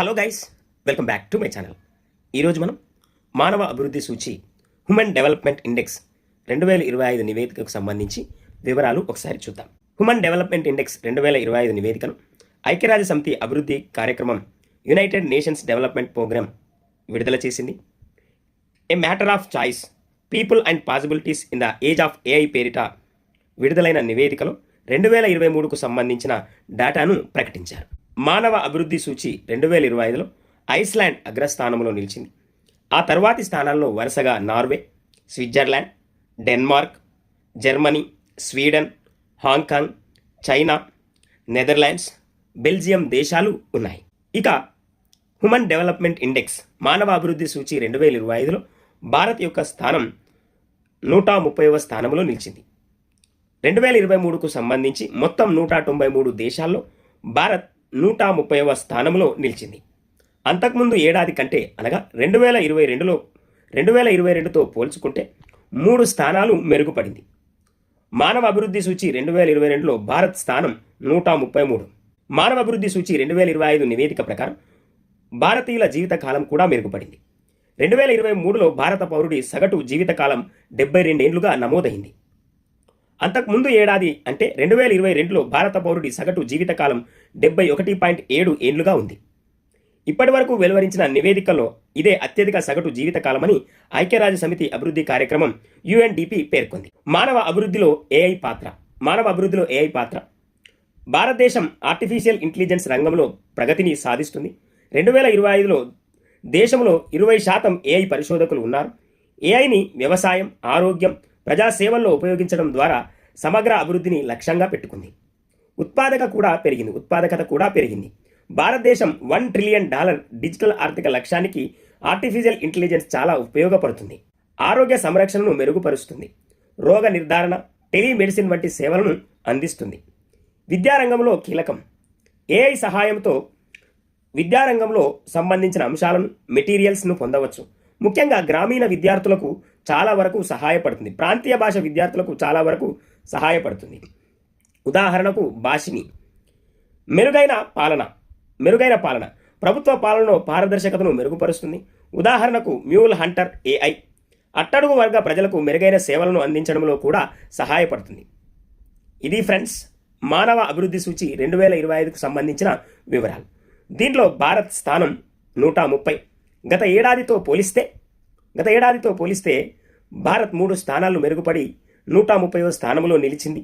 Hello guys welcome back to my channel. ఈరోజు మనం మానవ అభివృద్ధి సూచి హ్యూమన్ డెవలప్మెంట్ ఇండెక్స్ రెండు వేల ఇరవై ఐదు నివేదికకు సంబంధించి వివరాలు ఒకసారి చూద్దాం. హ్యూమన్ డెవలప్మెంట్ ఇండెక్స్ రెండు వేల ఇరవై ఐదు నివేదికను ఐక్యరాజ్య సమితి అభివృద్ధి కార్యక్రమం యునైటెడ్ నేషన్స్ డెవలప్మెంట్ ప్రోగ్రామ్ విడుదల చేసింది. A matter of choice people and possibilities in the age of AI పేరిట విడుదలైన నివేదికలో రెండు వేల ఇరవై మూడుకు సంబంధించిన డేటాను ప్రకటించారు. మానవ అభివృద్ధి సూచి రెండు వేల ఇరవై ఐదులో ఐస్లాండ్ అగ్రస్థానంలో నిలిచింది. ఆ తర్వాతి స్థానాల్లో వరుసగా Norway Switzerland Denmark Germany Sweden Hong Kong China Netherlands Belgium దేశాలు ఉన్నాయి. ఇక హ్యూమన్ డెవలప్మెంట్ ఇండెక్స్ మానవ అభివృద్ధి సూచి రెండు వేల ఇరవై ఐదులో భారత్ యొక్క స్థానం నూట ముప్పైవ స్థానంలో నిలిచింది. రెండు వేల ఇరవై మూడుకు సంబంధించి మొత్తం నూట తొంభై మూడు దేశాల్లో భారత్ నూట ముప్పైవ స్థానంలో నిలిచింది. అంతకుముందు ఏడాది కంటే అనగా రెండు వేల ఇరవై రెండులో రెండు వేల ఇరవై రెండుతో పోల్చుకుంటే మూడు స్థానాలు మెరుగుపడింది. మానవ అభివృద్ధి సూచి రెండు వేల ఇరవై రెండులో భారత్ స్థానం నూట ముప్పై మూడు మానవ అభివృద్ధి సూచి రెండు వేల ఇరవై ఐదు నివేదిక ప్రకారం భారతీయుల జీవితకాలం కూడా మెరుగుపడింది. రెండు వేల ఇరవై మూడులో భారత పౌరుడి సగటు జీవితకాలం డెబ్బై రెండేండ్లుగా నమోదైంది. అంతకుముందు ఏడాది అంటే రెండు వేల ఇరవై రెండులో భారత పౌరుడి సగటు జీవితకాలం డెబ్బై ఒకటి పాయింట్ ఏడు ఏండ్లుగా ఉంది. ఇప్పటి వరకు వెలువరించిన నివేదికలో ఇదే అత్యధిక సగటు జీవితకాలమని ఐక్యరాజ్య సమితి అభివృద్ధి కార్యక్రమం యుఎన్డిపి పేర్కొంది. మానవ అభివృద్ధిలో ఏఐ పాత్ర. మానవ అభివృద్ధిలో ఏఐ పాత్ర. భారతదేశం ఆర్టిఫిషియల్ ఇంటెలిజెన్స్ రంగంలో ప్రగతిని సాధిస్తుంది. రెండు వేల ఇరవై ఐదులో దేశంలో ఇరవై శాతం ఏఐ పరిశోధకులు ఉన్నారు. ఏఐని వ్యవసాయం ఆరోగ్యం ప్రజాసేవల్లో ఉపయోగించడం ద్వారా సమగ్ర అభివృద్ధిని లక్ష్యంగా పెట్టుకుంది. ఉత్పాదక కూడా పెరిగింది. ఉత్పాదకత కూడా పెరిగింది. భారతదేశం వన్ ట్రిలియన్ డాలర్ డిజిటల్ ఆర్థిక లక్ష్యానికి ఆర్టిఫిషియల్ ఇంటెలిజెన్స్ చాలా ఉపయోగపడుతుంది. ఆరోగ్య సంరక్షణను మెరుగుపరుస్తుంది. రోగ నిర్ధారణ టెలిమెడిసిన్ వంటి సేవలను అందిస్తుంది. విద్యారంగంలో కీలకం. ఏఐ సహాయంతో విద్యారంగంలో సంబంధించిన అంశాలను మెటీరియల్స్ను పొందవచ్చు. ముఖ్యంగా గ్రామీణ విద్యార్థులకు చాలా వరకు సహాయపడుతుంది. ప్రాంతీయ భాష విద్యార్థులకు చాలా వరకు సహాయపడుతుంది. ఉదాహరణకు భాషిని మెరుగైన పాలన మెరుగైన పాలన. ప్రభుత్వ పాలనలో పారదర్శకతను మెరుగుపరుస్తుంది. ఉదాహరణకు మ్యూల్ హంటర్ ఏఐ. అట్టడుగు వర్గ ప్రజలకు మెరుగైన సేవలను అందించడంలో కూడా సహాయపడుతుంది. ఇది ఫ్రెండ్స్ మానవ అభివృద్ధి సూచి రెండు వేల ఇరవై ఐదుకు సంబంధించిన వివరాలు. దీంట్లో భారత్ స్థానం నూట ముప్పై. గత ఏడాదితో పోలిస్తే గత ఏడాదితో పోలిస్తే భారత్ మూడు స్థానాలు మెరుగుపడి నూట ముప్పైవ స్థానంలో నిలిచింది.